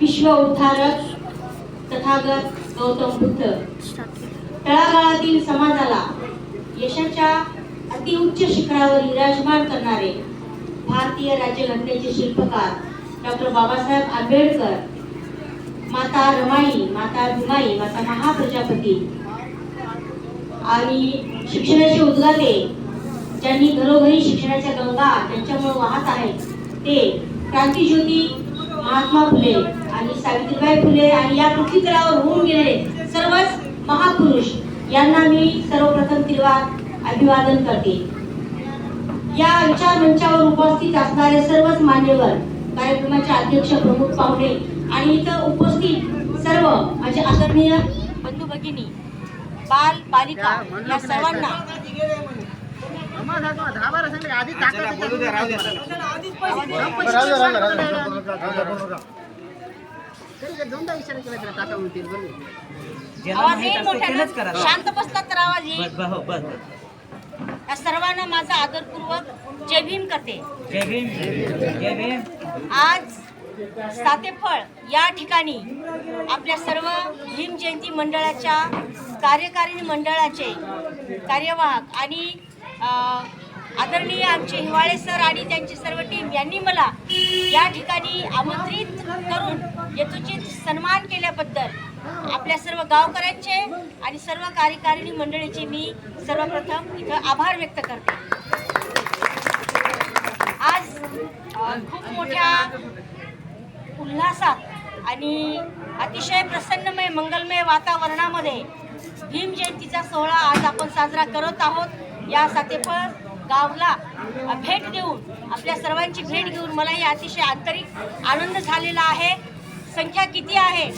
विश्व उद्धारक तथागत गौतम बुद्ध. तळागाळातील समाजाला यशाच्या अतिउच्च शिखरावर विराजमान करणारे भारतीय राज्यघटनेचे शिल्पकार डॉक्टर बाबासाहेब आंबेडकर माता रमाई माता भीमाई माता महाप्रजापती आणि शिक्षणाचे उद्गाते ज्यांनी घरोघरी शिक्षणाच्या गंगा त्यांच्यामुळे वाहत आहेत ते क्रांतीज्योती महात्मा फुले आणि सावित्रीबाई फुले आणि या पृथ्वीतलावर होऊन गेलेले सर्वच महापुरुष यांना मी सर्वप्रथम तिरवार अभिवादन करते. या विचार मंचावर उपस्थित असणारे सर्वच मान्यवर कार्यक्रमाचे अध्यक्ष प्रमुख पाहुणे आणि इथं उपस्थित सर्व माझे आदरणीय बंधू भगिनी बाल बालिका या सर्वांना दहा बारा सांगले आधी दोनदा विचार केला टाका म्हणतील बरोबर शांत बसला तर आवाज येईल सर्वांना माझा आदरपूर्वक जय भीम करते जय भीम जय भीम आज सातेफळ या ठिकाणी आपल्या सर्व भीम जयंती मंडळाच्या कार्यकारिणी मंडळाचे कार्यवाहक आणि आदरणीय आमचे हिवाळे सर आणि त्यांची सर्व टीम यांनी मला या ठिकाणी आमंत्रित करून यथोचित सन्मान केल्याबद्दल आपल्या सर्व गावकऱ्यांचे आणि सर्व कार्यकारिणी मंडळीचे मी सर्वप्रथम इथं आभार व्यक्त करते. आज खूप मोठ्या उल्हासात आणि अतिशय प्रसन्नमय मंगलमय वातावरणामध्ये भीम जयंतीचा सोहळा आज आपण साजरा करत आहोत. या सातेफळ गावला भेट देऊन आपल्या सर्वांची भेट घेऊन मलाही अतिशय आंतरिक आनंद झालेला आहे. संख्या किती आहे?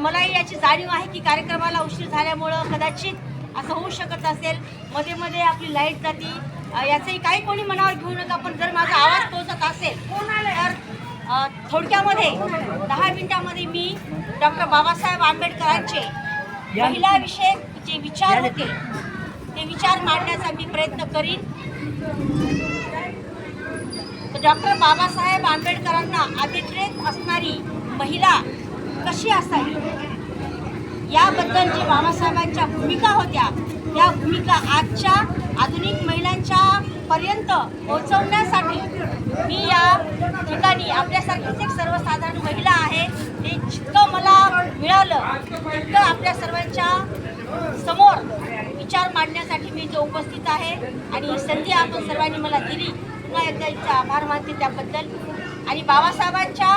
मलाही याची जाणीव आहे की कार्यक्रमाला उशीर झाल्यामुळं कदाचित असं होऊ शकत असेल. मध्ये मध्ये आपली लाइट जाती. याचंही काही कोणी मनावर घेऊ नका पण जर माझा आवाज पोहोचत असेल तर थोडक्यामध्ये दहा मिनिटामध्ये मी डॉक्टर बाबासाहेब आंबेडकरांचे महिलाविषयक जे विचार होते ते विचार मांडण्याचा मी प्रयत्न करीन. डॉक्टर बाबासाहेब आंबेडकरांना अभिप्रेत असणारी महिला कशी असावी? याबद्दल जे बाबासाहेबांच्या भूमिका होत्या त्या भूमिका आजच्या आधुनिक महिलांच्या पर्यंत पोहोचवण्यासाठी मी या ठिकाणी आपल्यासारखीच एक सर्वसाधारण महिला आहे हे जितकं मला मिळालं तितकं आपल्या सर्वांच्या समोर विचार मांडण्यासाठी मी इथे उपस्थित आहे. आणि ही संधी आपण सर्वांनी मला दिली. पुन्हा एकदा इथे आभार मानते त्याबद्दल. आणि बाबासाहेबांच्या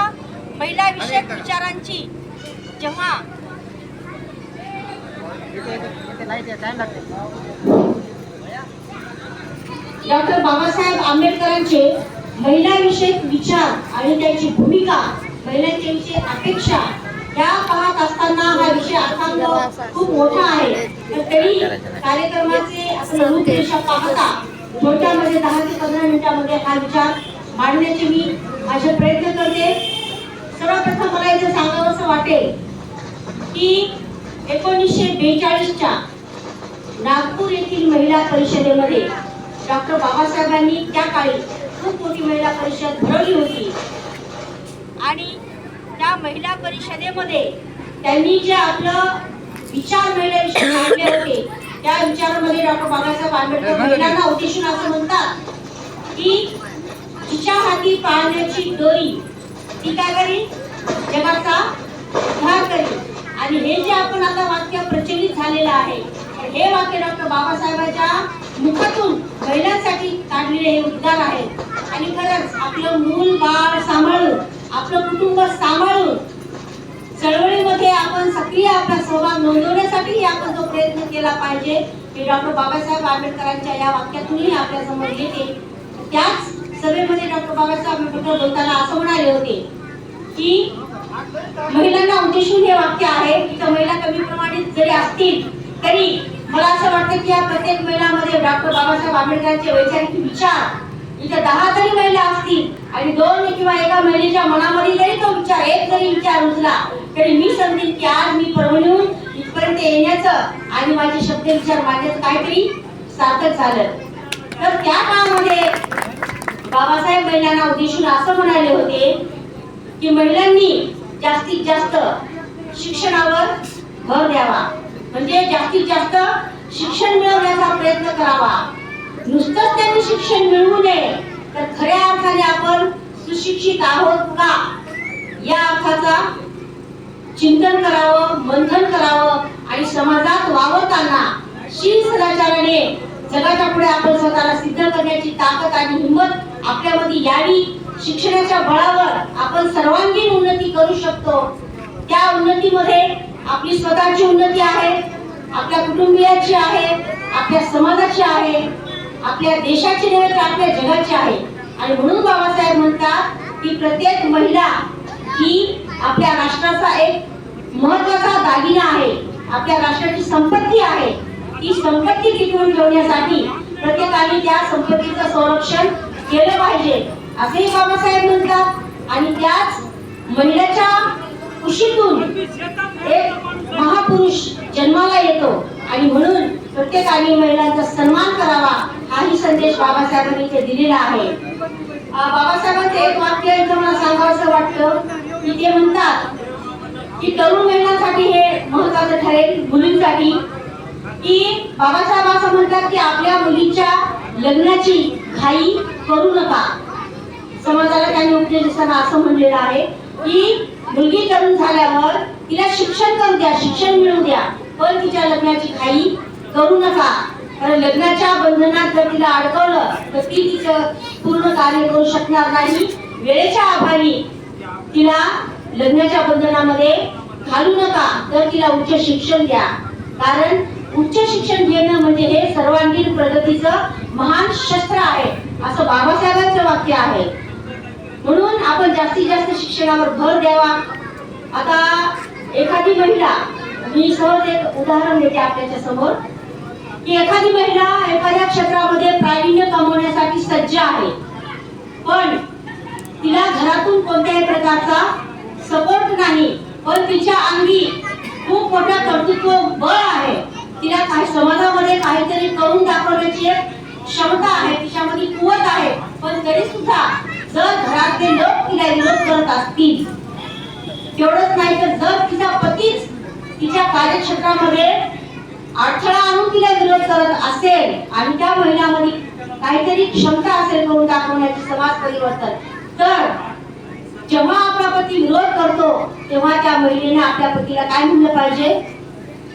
महिला विषयक विचारांची जेव्हा डॉक्टर बाबासाहेब आंबेडकरांचे महिलाविषयक विचार आणि त्यांची भूमिका महिलांच्या विषयी अपेक्षा त्या पाहत असताना हा विषय अर्थांत खूप मोठा आहे. पण तरी कार्यक्रमाचे आपण अनुदेशा पाहता थोडक्यामध्ये दहा ते पंधरा मिनिटामध्ये हा विचार मांडण्याचे मी माझे प्रयत्न करते. सर्वप्रथम मला इथे सांगावं असं वाटेल की एकोणीसशे बेचाळीसच्या नागपूर येथील महिला परिषदेमध्ये डॉक्टर बाबासाहेबांनी त्या काळी खूप मोठी महिला परिषद भरवली होती. आणि त्या महिला परिषदेमध्ये त्यांनी जे आपलं विचार महिलाविषयी मांडले होते त्या विचारामध्ये डॉक्टर बाबासाहेब आंबेडकर महिलांना उद्देशून असं म्हणतात की तिच्या हाती पाळण्याची दोरी ती काय करी जगाचा उद्धार करी आणि हे जे आपण आता वाक्य प्रचलित झालेलं आहे हे वाक्य डॉक्टर बाबासाहेबांच्या मुखातून महिलांसाठी काढलेले हे उद्गार आहेत आणि खरंच आपलं मूल बाळ सांभाळून आपलं कुटुंब सांभाळून चळवळीमध्ये आपण सक्रिय आपला सहभाग नोंदवण्यासाठी आपण जो प्रयत्न केला पाहिजे. हे डॉक्टर बाबासाहेब आंबेडकरांच्या या वाक्यातूनही आपल्यासमोर येते. त्याच सभेमध्ये डॉक्टर बाबासाहेब आंबेडकर बोलताना असं म्हणाले होते की महिलांना उद्देशून हे वाक्य आहे की महिला कमी प्रमाणात जरी असतील तरी मला असं वाटतं की या प्रत्येक महिलामध्ये डॉक्टर बाबासाहेब आंबेडकरांचे वैचारिक विचार इथं दहा जरी महिला असतील आणि दोन किंवा एका महिलेच्या मनामध्ये जरी तो विचार एक जरी विचार रुजला तरी मी समजेन की आज मी परभणीहून इथपर्यंत येण्याचं आणि माझे शब्द विचार मांडण्याचं काहीतरी सार्थक झालं. तर त्या काळामध्ये बाबासाहेब महिलांना उद्देशून असं म्हणाले होते की महिलांनी जास्तीत जास्त शिक्षणावर भर द्यावा. म्हणजे जास्तीत जास्त शिक्षण मिळवण्याचा प्रयत्न करावा. नुसतंच त्यांनी शिक्षण मिळवू नये. तर खऱ्या अर्थाने आपण सुशिक्षित आहोत का? या अर्थाचा चिंतन करावं मंथन करावं आणि समाजात वावरताना शील सदाचाराने जगाच्या पुढे आपण स्वतःला सिद्ध करण्याची ताकद आणि हिंमत आपल्यामध्ये यावी. शिक्षणाच्या बळावर आपण सर्वांगीण उन्नती करू शकतो. त्या उन्नतीमध्ये आपली स्वतःची उन्नती आहे आपल्या कुटुंबियाची आहे आपल्या समाजाची आहे. आपल्या देशाची नव्हे तर आपल्या जगाची आहे. आणि म्हणून बाबासाहेब म्हणतात की प्रत्येक महिला ही आपल्या राष्ट्राचा एक महत्त्वाचा दागिना आहे. आपल्या राष्ट्राची संपत्ती आहे. ती संपत्ती टिकवून ठेवण्यासाठी प्रत्येकाने त्या संपत्तीचं संरक्षण केलं पाहिजे. असेही बाबासाहेब म्हणतात. आणि त्याच महिलेच्या कुशीतून एक महापुरुष जन्माला येतो. आणि म्हणून प्रत्येकाने महिलांचा सन्मान करावा. हाही संदेश बाबासाहेबांनी इथे दिलेला आहे. बाबासाहेबांचं एक वाक्य इथं मला सांगावंसं वाटतं की ते म्हणतात की तरुण महिलांसाठी हे महत्वाचं ठरेल मुलींसाठी. की बाबासाहेब असं म्हणतात की आपल्या मुलीच्या लग्नाची घाई करू नका. समाजाला त्यांनी उपदेश असं म्हणलेलं आहे की मुलगी तरुण झाल्यावर तिला शिक्षण करू द्या शिक्षण मिळू द्या पण तिच्या लग्नाची घाई करू नका. कारण लग्नाच्या बंधनात जर तिला अडकवलं तर ती तिचं पूर्ण कार्य करू शकणार नाही. वेळेच्या अभावी तिला लग्नाच्या बंधनामध्ये घालू नका तर तिला उच्च शिक्षण द्या. कारण उच्च शिक्षण घेणं म्हणजे हे सर्वांगीण प्रगतीचं महान शस्त्र आहे असं बाबासाहेबांचं वाक्य आहे. म्हणून आपण जास्तीत जास्त शिक्षणावर भर द्यावा. आता एखादी महिला मी सहज एक उदाहरण देते आपल्याच्या समोर. की एखादी महिला एखाद्या क्षेत्रामध्ये प्रावीण्य कमवण्यासाठी सज्ज आहे. पण तिला घरातून कोणत्याही प्रकारचा सपोर्ट नाही. पण तिच्या अंगी खूप मोठं कर्तृत्व बळ आहे. तिला काही समाजामध्ये काहीतरी करून दाखवण्याची एक क्षमता आहे. तिच्यामध्ये कुवत आहे. पण तरी सुद्धा जर घरातले लोक तिला विरोध करत असतील तेवढंच नाही तर जर तिचा पतीच तिच्या कार्यक्षेत्रामध्ये अडथळा आणून तिला विरोध करत असेल आणि त्या महिलामध्ये काहीतरी क्षमता असेल करून दाखवण्याची समाज परिवर्तन. तर जेव्हा आपला पती विरोध करतो तेव्हा त्या महिलेने आपल्या पतीला काय म्हणलं पाहिजे?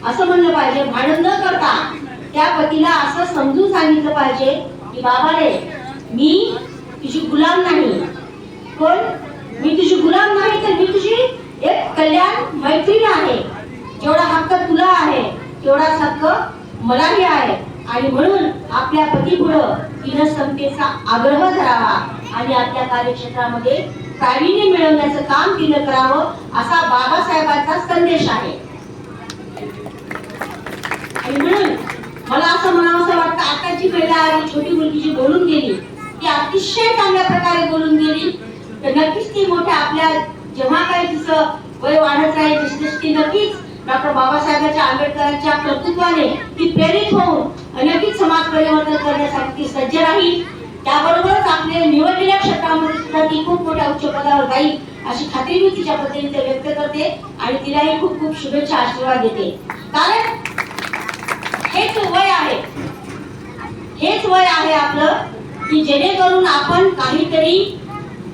असं म्हणलं पाहिजे भांडण न करता त्या पतीला असं समजून सांगितलं पाहिजे की बाबा रे मी तुझी गुलाम नाही. पण मी तुझी गुलाम नाही तर मी तुझी एक कल्याण मैत्रीण आहे. जेवढा हक्क तुला आहे तेवढाच हक्क मलाही आहे. आणि म्हणून आपल्या पतीपुढं तिनं समतेचा आग्रह धरावा आणि आपल्या कार्यक्षेत्रामध्ये प्रावीण्य मिळवण्याचं काम तिनं करावं असा बाबासाहेबांचा संदेश आहे. आणि म्हणून मला असं म्हणावंसं वाटतं आताची महिला आली छोटी मुलगी जी बोलून गेली ती अतिशय चांगल्या प्रकारे बोलून गेली तर नक्कीच ती मोठ्या आपल्या जेव्हा काही तिचं वय वाढत राहील तशी तशी ती नक्कीच डॉक्टर बाबासाहेबांच्या आंबेडकरांच्या कर्तृत्वाने ती प्रेरित होऊन नक्कीच समाज परिवर्तन करण्यासाठी ती सज्ज राहील त्याबरोबरच आपले निवडलेल्या क्षेत्रामध्ये सुद्धा ती खूप मोठ्या उच्च पदावर जाईल अशी खात्री मी तिच्या पद्धतीने व्यक्त करते आणि तिलाही खूप खूप शुभेच्छा आशीर्वाद देते. कारण हेच वय आहे. हेच वय आहे आपलं की जेणेकरून आपण काहीतरी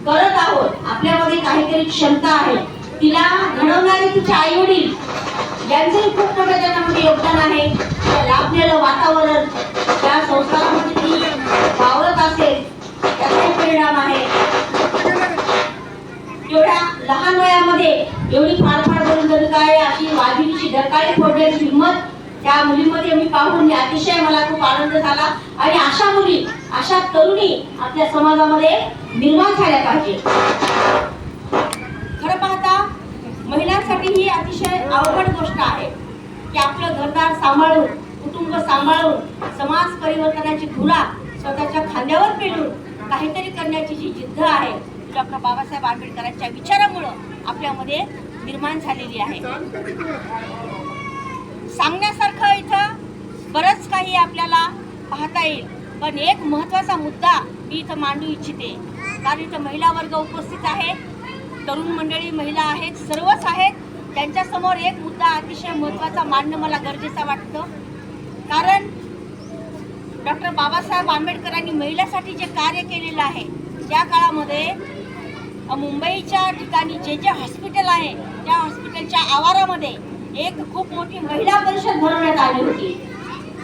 करत आहोत. आपल्यामध्ये काहीतरी क्षमता आहे. तिला घडवणारे तिचे आई वडील यांचंही खूप मोठं त्याच्यामध्ये योगदान आहे. त्या लाभलेलं वातावरण त्या संस्थांमध्ये ती वावरत असेल त्याचाही परिणाम आहे. एवढ्या लहान वयामध्ये एवढी फाडफाड करून जरी काय अशी वाघिणीची डरकाळी फोडण्याची हिंमत त्या मुलीमध्ये मी पाहून मी अतिशय मला खूप आनंद झाला. आणि अशा मुली अशा तरुणी आपल्या समाजामध्ये निर्माण झाल्या पाहिजे. महिलांसाठी ही अतिशय अवघड गोष्ट आहे की आपलं घरदार सांभाळून कुटुंब सांभाळून समाज परिवर्तनाची धुरा स्वतःच्या खांद्यावर पेलून काहीतरी करण्याची जी जिद्द आहे डॉक्टर बाबासाहेब आंबेडकरांच्या विचारामुळं आपल्यामध्ये निर्माण झालेली आहे. सांगण्यासारखं इथं बरंच काही आपल्याला पाहता येईल पण एक महत्त्वाचा मुद्दा मी इथं मांडू इच्छिते. कारण इथं महिला वर्ग उपस्थित आहे तरुण मंडळी महिला आहेत सर्वच आहेत. त्यांच्यासमोर एक मुद्दा अतिशय महत्त्वाचा मांडणं मला गरजेचा वाटतं. कारण डॉक्टर बाबासाहेब आंबेडकरांनी महिलासाठी जे कार्य केलेलं आहे त्या काळामध्ये मुंबईच्या ठिकाणी जे जे हॉस्पिटल आहे त्या हॉस्पिटलच्या आवारामध्ये एक खूप मोठी महिला महिला परिषद भरवण्यात आली होती.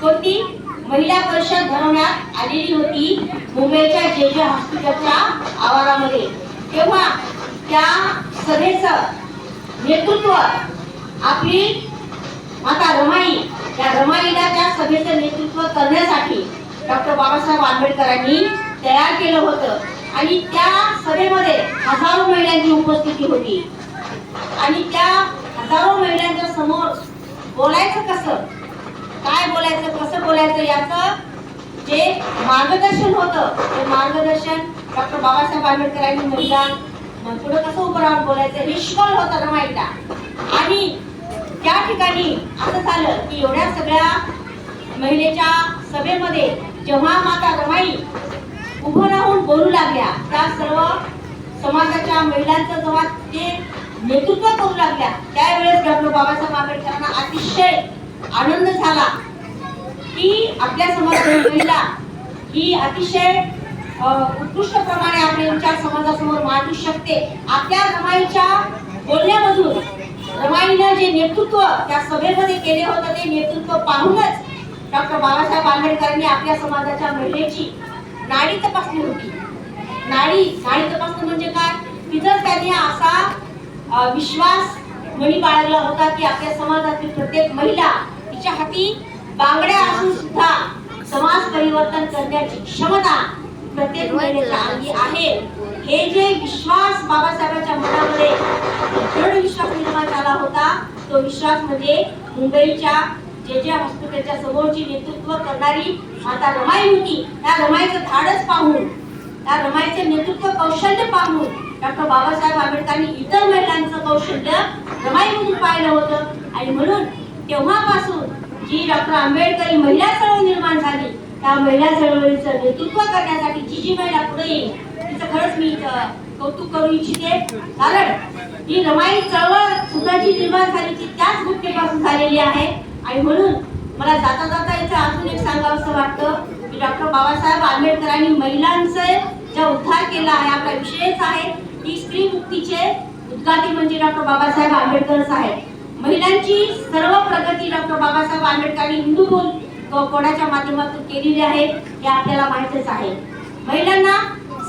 कोणती? महिला परिषद भरवण्यात आलेली होती मुंबईच्या जे जे हॉस्पिटलच्या आवारामध्ये. तेव्हा त्या सभेचं नेतृत्व आपली माता रमाई या रमाईला त्या सभेचं नेतृत्व करण्यासाठी डॉक्टर बाबासाहेब आंबेडकरांनी तयार केलं होतं. आणि त्या सभेमध्ये हजारो महिलांची उपस्थिती होती. आणि त्या हजारो महिलांच्या समोर बोलायचं कसं? काय बोलायचं? कसं बोलायचं? याचं जे मार्गदर्शन होतं ते मार्गदर्शन डॉक्टर बाबासाहेब आंबेडकरांनी महिला मग पुढे कसं उभं राहून बोलायचं? निष्फळ शिकवलं होतं आणि त्या ठिकाणी असं झालं की एवढ्या सगळ्या महिलेच्या सभेमध्ये जेव्हा माता रमाई उभं राहून बोलू लागल्या त्या सर्व समाजाच्या महिलांचं जेव्हा ते नेतृत्व करू लागल्या त्यावेळेस डॉक्टर बाबासाहेब आंबेडकरांना अतिशय आनंद झाला की आपल्या समाजातील महिला ही अतिशय उत्कृष्ट प्रमाणे आपले विचार समाजासमोर मांडू शकते. आपल्या रमाईच्या बोलण्यामधून रमाईनं जे नेतृत्व त्या सभेमध्ये केले होतं ते नेतृत्व पाहूनच डॉक्टर बाबासाहेब आंबेडकरांनी आपल्या समाजाच्या महिलेची नाडी तपासली होती. नाडी नाडी तपासणं म्हणजे काय? तिथं त्यांनी असा विश्वास मणी बाळगला होता की आपल्या समाजातील प्रत्येक महिला तिच्या हाती बांगड्या असून सुद्धा समाज परिवर्तन करण्याची क्षमता प्रत्येक महिलेच्या अंगी आहे. हे जे विश्वास बाबासाहेबांच्या मनामध्ये दृढ विश्वास निर्माण झाला होता तो विश्वास म्हणजे मुंबईच्या जे जे हॉस्पिटलच्या समोरची नेतृत्व करणारी माता रमाई होती त्या रमाईचं धाडस पाहून त्या रमाईचे नेतृत्व कौशल्य पाहून डॉक्टर बाबासाहेब आंबेडकरांनी इतर महिलांचं कौशल्य रमाईमधून पाहिलं होतं. आणि म्हणून तेव्हापासून जी डॉक्टर आंबेडकरी महिला चळवळ निर्माण झाली त्या महिला चळवळीचं नेतृत्व करण्यासाठी जी जी महिला पुढे येईल. तिचं खरंच मी इथं कौतुक करू इच्छिते. कारण ही रमाई चळवळ सुद्धा जी निर्माण झाली ती त्याच घटनेपासून झालेली आहे. आणि म्हणून मला जाता जाता याचं अजून एक सांगावंसं वाटतं की डॉक्टर बाबासाहेब आंबेडकरांनी महिलांचे ज्या उद्धार केला आहे आपला विषयच आहे ही स्त्री मुक्तीचे उद्गाती म्हणजे डॉक्टर बाबासाहेब आंबेडकरच आहेत महिलांची सर्व प्रगती डॉक्टर बाबासाहेब आंबेडकरांनी हिंदू बोल कोणाच्या माध्यमातून केलेली आहे हे आपल्याला माहितच आहे. महिलांना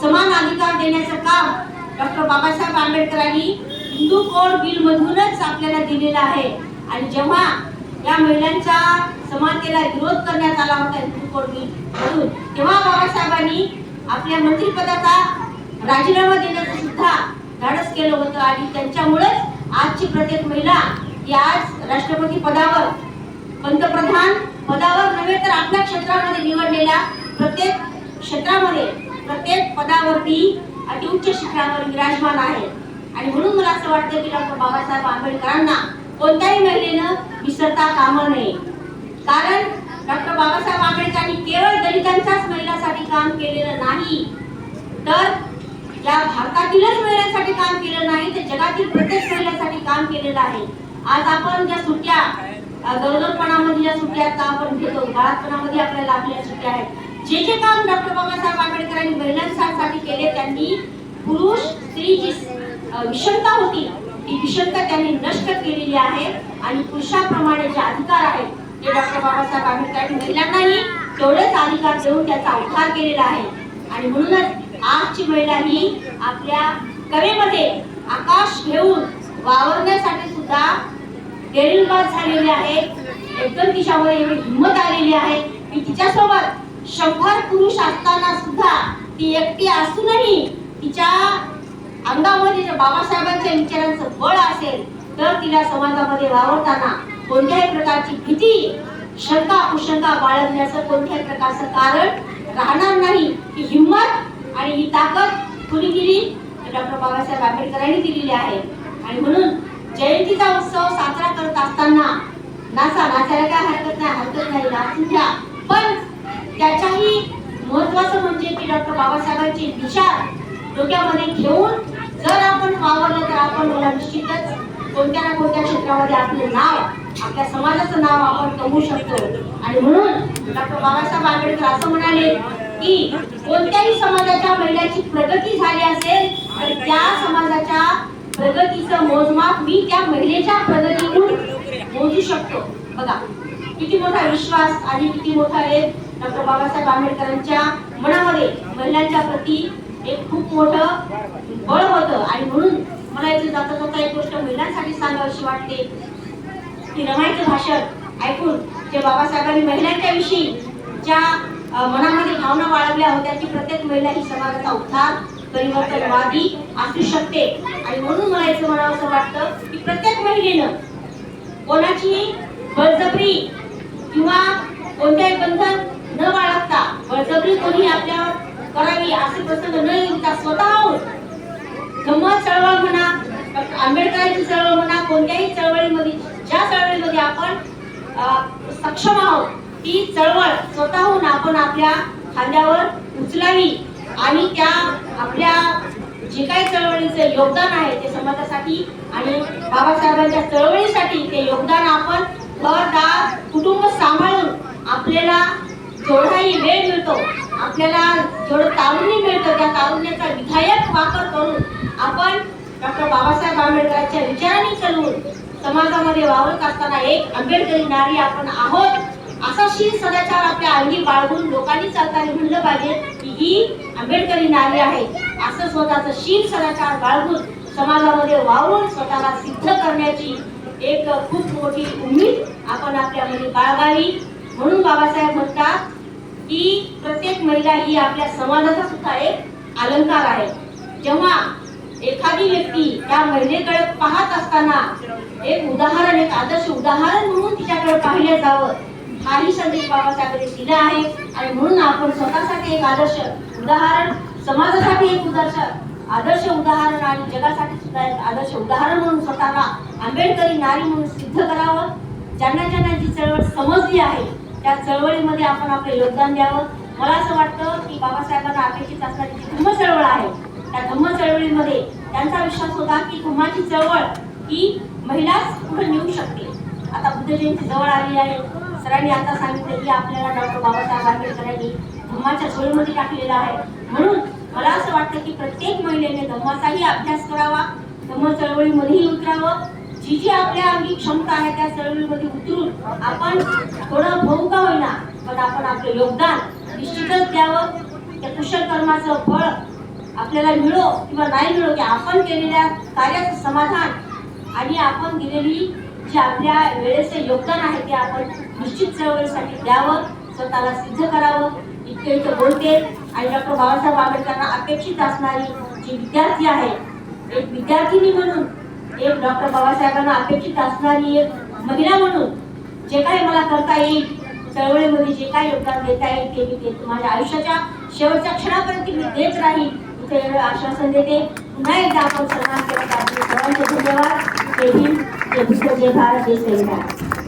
समान अधिकार देण्याचं काम डॉक्टर बाबासाहेब आंबेडकरांनी हिंदू कोड बिल मधूनच आपल्याला दिलेलं आहे. आणि जेव्हा या महिलांच्या समानतेला विरोध करण्यात आला होता हिंदू कोड बिल मधून तेव्हा बाबासाहेबांनी आपल्या मंत्रिपदाचा राजीनामा देण्याचं सुद्धा धाडस केलं होतं. आणि त्यांच्यामुळेच आजची प्रत्येक महिला ही आज राष्ट्रपती पदावर पंतप्रधान पदावर नव्हे तर आपल्या क्षेत्रामध्ये निवडलेल्या प्रत्येक क्षेत्रामध्ये प्रत्येक पदावरती अतिउच्च शिखरावर विराजमान आहे. आणि म्हणून मला असं वाटतं की डॉक्टर बाबासाहेब आंबेडकरांना कोणत्याही महिलेनं विसरता कामा नये. कारण डॉक्टर बाबासाहेब आंबेडकरांनी केवळ दलितांच्याच महिलांसाठी काम केलेलं नाही तर या भारतातीलच महिलांसाठी काम केलं नाही तर जगातील प्रत्येक महिलांसाठी काम केलेलं आहे. आज आपण ज्या सुट्ट्या गरोदरपणामध्ये या सुट्ट्या का आपण घेतो. बाळापणामध्ये आपल्याला आपल्या सुट्ट्या आहेत. जे जे काम डॉक्टर बाबासाहेब आंबेडकरांनी महिलांसाठी केले त्यांनी पुरुष स्त्री जी विषमता होती ती विषमता त्यांनी नष्ट केलेली आहे. आणि पुरुषाप्रमाणे जे अधिकार आहेत ते डॉक्टर बाबासाहेब आंबेडकरांनी महिलांनाही तेवढेच अधिकार देऊन त्याचा उद्धार केलेला आहे. आणि म्हणूनच आजची महिला ही आपल्या कलेमध्ये आकाश घेऊन वावरण्यासाठी सुद्धा डेरिंगबाज झालेली आहे एकदम तिच्यावर एवढी हिंमत आलेली आहे की तिच्यासोबत शंभर पुरुष असताना सुद्धा ती एकटी असूनही तिच्या अंगामध्ये जर बाबासाहेबांच्या विचारांचं बळ असेल तर तिला समाजामध्ये वावरताना कोणत्याही प्रकारची भीती शंका कुशंका बाळगण्याचं कोणत्याही प्रकारचं कारण राहणार नाही. ही हिंमत आणि ही ताकद कुणी दिली? डॉक्टर बाबासाहेब आंबेडकरांनी दिलेली आहे. आणि म्हणून जयंतीचा उत्सव साजरा करत असताना नाचा नाचायला काय हरकत नाही हरकत नाही नाचून द्या. पण त्याच्याही महत्वाचं म्हणजे की डॉक्टर बाबासाहेबांची विचार डोक्यामध्ये घेऊन जर आपण वावरलं तर आपण मला निश्चितच कोणत्या ना कोणत्या क्षेत्रामध्ये आपलं नाव आपल्या समाजाचं नाव आपण कमवू शकतो. आणि म्हणून डॉक्टर बाबासाहेब आंबेडकर असं म्हणाले की कोणत्याही समाजाच्या महिलाची प्रगती झाली असेल तर त्या समाजाच्या प्रगतीचं मोजमाप मी त्या महिलेच्या प्रगतीतून मोजू शकतो. बघा किती मोठा विश्वास आणि किती मोठा एक डॉक्टर बाबासाहेब आंबेडकरांच्या मनामध्ये महिलांच्या प्रती एक खूप मोठं बळ होतं. आणि म्हणून मला इथे जाता जाता एक गोष्ट महिलांसाठी सांगावीशी वाटते. की रमाईचं भाषण ऐकून जे बाबासाहेबांनी महिलांच्या विषयी ज्या मनामध्ये भावना बाळगल्या होत्या की प्रत्येक महिला ही समाजाचा उद्धार परिवर्तनवादी असू शकते. आणि म्हणून मला याचं म्हणावं वाटतं की प्रत्येक महिलेनं कोणाची बळजबरी किंवा कोणत्याही बंधन न बाळगता बळजबरी कोणी आपल्यावर करावी असे प्रसंग न येता स्वतःहून धम्म चळवळ म्हणा आंबेडकरांची चळवळ म्हणा कोणत्याही चळवळीमध्ये ज्या चळवळीमध्ये आपण सक्षम आहोत ती चळवळ स्वतःहून आपण आपल्या खांद्यावर उचलावी. आणि त्या आपल्या जे काही चळवळीचं योगदान आहे ते समाजासाठी आणि बाबासाहेबांच्या चळवळीसाठी ते योगदान आपण घरदार कुटुंब सांभाळून आपल्याला जेवढाही वेळ मिळतो आपल्याला जेवढं तारुण्य मिळतं त्या तारुण्याचा विधायक वापर करून आपण डॉक्टर बाबासाहेब आंबेडकरांच्या विचारांनी चलवून समाजामध्ये वावरत असताना एक आंबेडकरी नारी आपण आहोत. असा शील सदाचार आपल्या अंगी बाळगून लोकांनी चालताना म्हणलं पाहिजे की ही आंबेडकरी नारी आहे. असं स्वतःचं शील सदाचार बाळगून समाजामध्ये वावरून स्वतःला सिद्ध करण्याची एक खूप मोठी उमेद आपण आपल्यामध्ये बाळगावी. म्हणून बाबासाहेब म्हणतात की प्रत्येक महिला ही आपल्या समाजाचा सुद्धा एक अलंकार आहे. जेव्हा एखादी व्यक्ती त्या महिलेकडे पाहत असताना एक उदाहरण एक आदर्श उदाहरण म्हणून तिच्याकडे पाहिलं जावं हाही संदेश बाबासाहेबांनी दिला आहे. आणि म्हणून आपण स्वतःसाठी एक आदर्श उदाहरण समाजासाठी एक उदर्श आदर्श उदाहरण आणि जगासाठी सुद्धा एक आदर्श उदाहरण म्हणून स्वतःला आंबेडकरी नारी म्हणून सिद्ध करावं. ज्यांना ज्यांना जी चळवळ समजली आहे त्या चळवळीमध्ये आपण आपलं योगदान द्यावं. मला असं वाटतं की बाबासाहेबांना अपेक्षित असणारी जी धम्म चळवळ आहे. त्या धम्म चळवळीमध्ये त्यांचा विश्वास होता की धम्माची चळवळ ही महिलाच पुढे नेऊ शकते. आता बुद्ध जयंती जवळ आली आहे. सरांनी आता सांगितलं की आपल्याला डॉक्टर बाबासाहेब आंबेडकरांनी धम्माच्या चळवळीमध्ये टाकलेलं आहे. म्हणून मला असं वाटतं की प्रत्येक महिलेने धम्माचाही अभ्यास करावा धम्म चळवळीमध्येही उतरावं. जी जी आपल्या अंगी क्षमता आहे त्या चळवळीमध्ये उतरून आपण थोडं भाऊ का होईना पण आपण आपलं योगदान निश्चितच द्यावं. त्या कुशल कर्माचं फळ आपल्याला मिळो किंवा नाही मिळो की आपण केलेल्या कार्याचं समाधान आणि आपण दिलेली जी आपल्या वेळेचं योगदान आहे ते आपण निश्चित चळवळीसाठी द्यावं स्वतःला सिद्ध करावं. इतके इथं बोलते आणि डॉक्टर बाबासाहेब आंबेडकरांना अपेक्षित असणारी जी विद्यार्थी आहे एक विद्यार्थिनी म्हणून एक डॉक्टर बाबासाहेबांना अपेक्षित असणारी एक महिला म्हणून जे काही मला करता येईल चळवळीमध्ये जे काही योगदान देता येईल ते मी देतो माझ्या आयुष्याच्या शेवटच्या क्षणापर्यंत मी देत राहील इथे एवढं आश्वासन देते. पुन्हा एकदा आपण सन्मान केला पाहिजे. सर्वांचे धन्यवाद. जय हिंद. जय भारत. जय संविधान